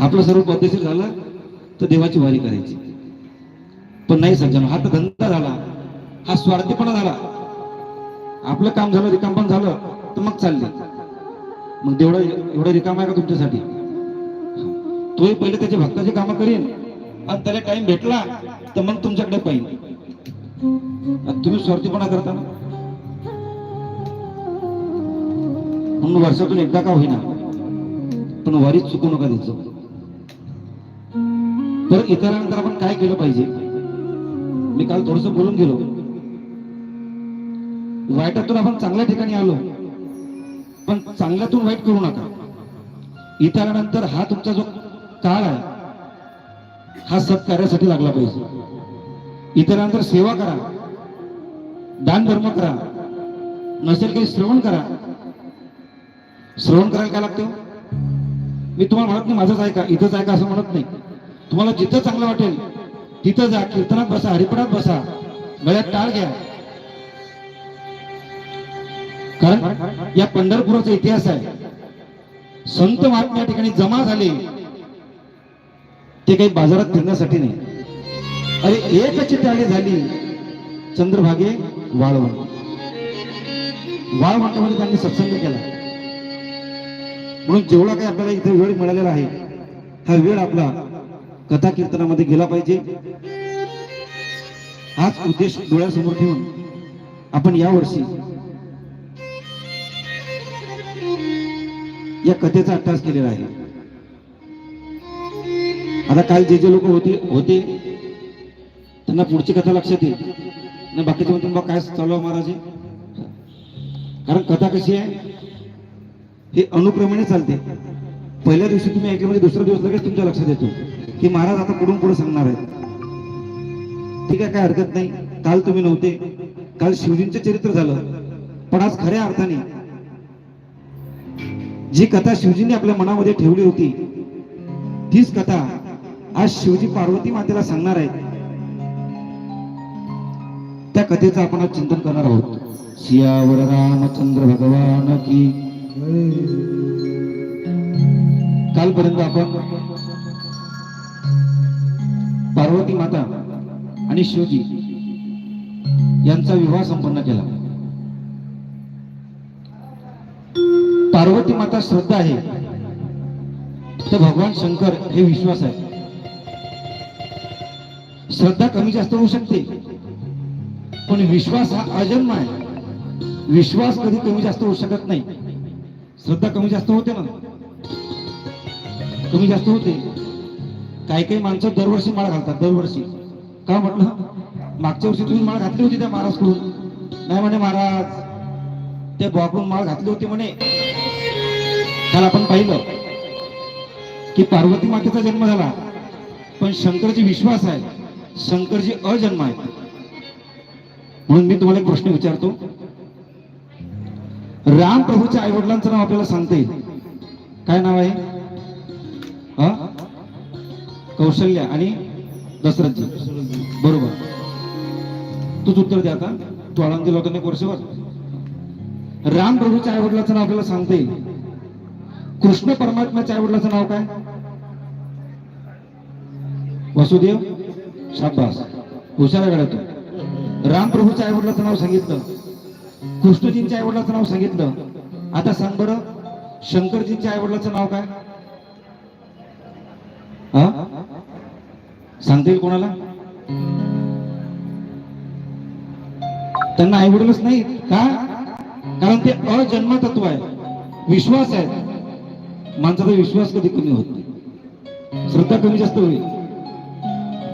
आपलं सर्व पद्धतशीर झालं तर देवाची वारी करायची. पण नाही सज्जन हा तर धंदा झाला हा स्वार्थीपणा झाला. आपलं काम झालं रिकामपण झालं तर मग चालले. मग तेवढं एवढं रिकाम आहे का तुमच्यासाठी? तोही पहिले त्याच्या भक्ताची कामं करीन. आणि त्याला टाइम भेटला तर मग तुमच्याकडे पाहिजे तुम्ही स्वार्थीपणा करता ना? म्हणून वर्षातून एकदा का होईना. पण वारीत चुकू नका द्यायचं तर इतरांतर आपण काय केलं पाहिजे? मी काल थोडस बोलून गेलो. वाईटातून आपण चांगल्या ठिकाणी आलो. पण चांगल्यातून वाईट करू नका. इतरांनंतर हा तुमचा जो काळ आहे हा सत्कार्यासाठी लागला पाहिजे. इतरांतर सेवा करा. दान धर्म करा. नसेल काही श्रवण करा. श्रवण करायला काय लागतं? मी तुम्हाला म्हणत नाही माझंच ऐका इथंच ऐका असं म्हणत नाही. तुम्हाला जिथं चांगलं वाटेल तिथं जा कीर्तनात बसा हरिपणात बसा. गळ्यात टाळ घ्या. कारण या पंढरपुराचा इतिहास आहे. संत महात्मा या ठिकाणी जमा झाले. ते काही बाजारात फिरण्यासाठी नाही. अरे एक चित्राने झाली. चंद्रभागे वाळवण वाळवंटामध्ये त्यांनी सत्संग केला. म्हणून जेवढा काही आपल्याला इथे वेळ मिळालेला आहे हा वेळ आपला कथा कीर्तनामध्ये गेला पाहिजे. हाच उद्देश डोळ्यासमोर ठेवून आपण यावर्षी या कथेचा अभ्यास केलेला आहे. आता काल जे जे लोक होते होते त्यांना पुढची कथा लक्षात येईल. आणि बाकीचे तुम्ही बा काय चालू आहे महाराज? कारण कथा कशी आहे हे अनुक्रमाने चालते. पहिल्या दिवशी तुम्ही ऐकलं म्हणजे दुसऱ्या दिवस लगेच तुमच्या लक्षात येतो. की महाराज आता कुठून पुढे सांगणार आहेत? ठीक आहे काय हरकत नाही. काल तुम्ही नव्हते. काल शिवजींचं चरित्र झालं. पण आज खऱ्या अर्थाने जी कथा शिवजींनी आपल्या मनामध्ये ठेवली होती तीच कथा आज शिवजी पार्वती मातेला सांगणार आहेत. त्या कथेचं आपण आज चिंतन करणार आहोत. सियावर रामचंद्र भगवान की कालपर्यंत आपण पार्वती माता आणि शिवजी यांचा विवाह संपन्न केला. पार्वती माता श्रद्धा आहे. तर भगवान शंकर हे विश्वास आहे. श्रद्धा कमी जास्त होऊ शकते. पण विश्वास हा अजन्म आहे. विश्वास कधी कमी जास्त होऊ शकत नाही. श्रद्धा कमी जास्त होते ना. कमी जास्त होते. काही काही माणसं दरवर्षी माळ घालतात दरवर्षी. का म्हटलं? मागच्या वर्षी तुम्ही माळ घातली होती त्या महाराजकडून. नाही म्हणे महाराज ते बॉकडून माळ घातली होती म्हणे. काल आपण पाहिलं की पार्वती मातेचा जन्म झाला. पण शंकरजी विश्वास आहे. शंकरजी अजन्म आहे म्हणून मी तुम्हाला एक प्रश्न विचारतो. राम प्रभूच्या आई वडिलांचं नाव आपल्याला सांगता येईल. काय नाव आहे? कौशल्य आणि दशरथजी बरोबर. तूच उत्तर द्या आता. तू आळंदी होता एक वर्षभर राम प्रभूच्या आई नाव आपल्याला सांगता येईल. कृष्ण परमात्म्याच्या आईवडिलाचं नाव काय? वसुदेव शाबास हुशार आहे तू. राम प्रभूच्या आई नाव सांगितलं. कृष्णजींच्या आई नाव सांगितलं. आता सांग बरं शंकरजींच्या आईवडिलाचं नाव काय हा सांगता येईल कोणाला? त्यांना आई वडीलच नाही का? कारण ते अजन्मतत्व आहे. विश्वास आहे. माणसाचा विश्वास कधी कमी होत नाही. श्रद्धा कमी जास्त होईल.